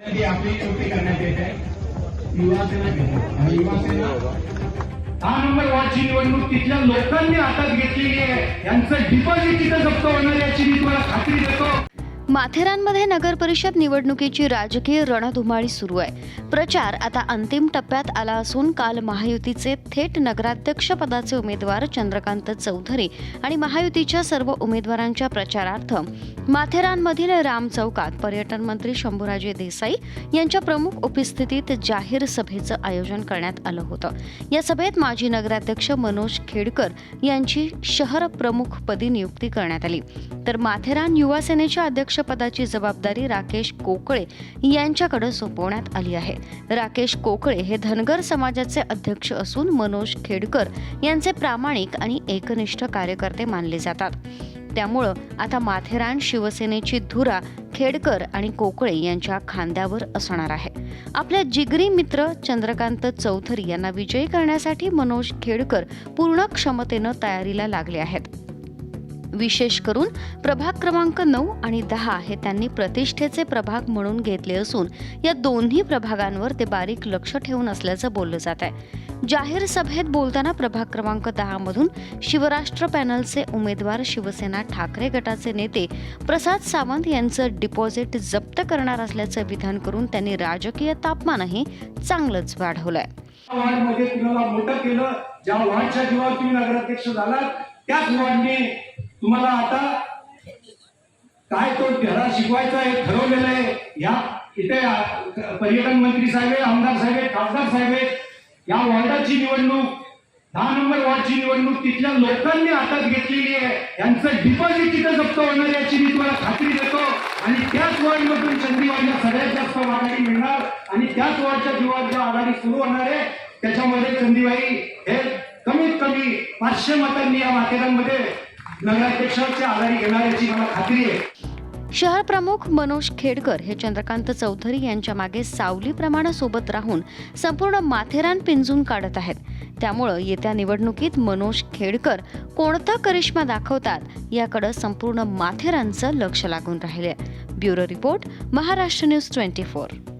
ती आपली नियुक्ती करण्यात येत आहे. युवासेना आणि युवासेना नंबर वॉर्डची निवडणूक. तिथल्या लोकांनी हातात घेतलेली आहे. यांचं डिपॉझिट तिथं जप्त होणार याची मी तुम्हाला खात्री देतो. माथेरानमध्ये नगर परिषद निवडणुकीची राजकीय रणधुमाळी सुरू आहे. प्रचार आता अंतिम टप्प्यात आला असून काल महायुतीचे थेट नगराध्यक्ष पदाचे उमेदवार चंद्रकांत चौधरी आणि महायुतीच्या सर्व उमेदवारांच्या प्रचारार्थ. माथेरानमधील राम चौकात पर्यटन मंत्री शंभूराजे देसाई यांच्या प्रमुख उपस्थितीत जाहीर सभेचं आयोजन करण्यात आलं होतं. या सभेत माजी नगराध्यक्ष मनोज खेडकर यांची शहर प्रमुखपदी नियुक्ती करण्यात आली. तर माथेरान युवा सेनेच्या अध्यक्षपदाची जबाबदारी राकेश कोकळे यांच्याकडे सोपवण्यात आली आहे. राकेश कोकळे हे धनगर समाजाचे अध्यक्ष असून मनोज खेडकर यांचे प्रामाणिक आणि एकनिष्ठ कार्यकर्ते मानले जातात. त्यामुळं आता माथेरान शिवसेनेची धुरा खेडकर आणि कोकळे यांच्या खांद्यावर असणार आहे. आपल्या जिगरी मित्र चंद्रकांत चौधरी यांना विजयी करण्यासाठी मनोज खेडकर पूर्ण क्षमतेनं तयारीला लागले आहेत. विशेष करून प्रभाग क्रमांक नऊ आणि दहा हे त्यांनी प्रतिष्ठेचे प्रभाग म्हणून घेतले असून या दोन्ही प्रभागांवर ते बारीक लक्ष ठेवून असल्याचं बोललं जात आहे. जाहीर सभेत बोलताना प्रभाग क्रमांक दहा मधून शिवराष्ट्र पॅनलचे उमेदवार शिवसेना ठाकरे गटाचे नेते प्रसाद सावंत यांचं डिपॉझिट जप्त करणार असल्याचं विधान करून त्यांनी राजकीय तापमानही चांगलंच वाढवलंय. वॉर्डमध्ये मोठं केलं ज्या वॉर्डच्या जीवावर तुम्ही नगराध्यक्ष झालात त्याच वॉर्डने तुम्हाला आता काय तो धडा शिकवायचा आहे ठरवलेलं आहे. या इथे पर्यटन मंत्री साहेब आमदार साहेब खासदार साहेब या वॉर्डाची निवडणूक दहा नंबर वॉर्डची निवडणूक तिथल्या लोकांनी हातात घेतलेली आहे. यांचं डिपॉझिट तिथं जप्त होणार याची मी तुम्हाला खात्री देतो. आणि त्याच वॉर्डमधून चंदीवाडीला सगळ्यात जास्त आघाडी मिळणार. आणि त्याच वॉर्डच्या जीवात ज्या आघाडी सुरू होणार आहे. त्याच्यामध्ये चंदीबाई हे कमीत कमी पाचशे मतांनी या माथेरानमध्ये घेणार याची मला खात्री आहे. शहर प्रमुख मनोज खेडकर हे चंद्रकांत चौधरी यांच्या मागे सावलीप्रमाणे सोबत राहून संपूर्ण माथेरान पिंजून काढत आहेत. त्यामुळं येत्या निवडणुकीत मनोज खेडकर कोणता करिश्मा दाखवतात याकडे संपूर्ण माथेरानचं लक्ष लागून राहिले bureau report Maharashtra news twenty four.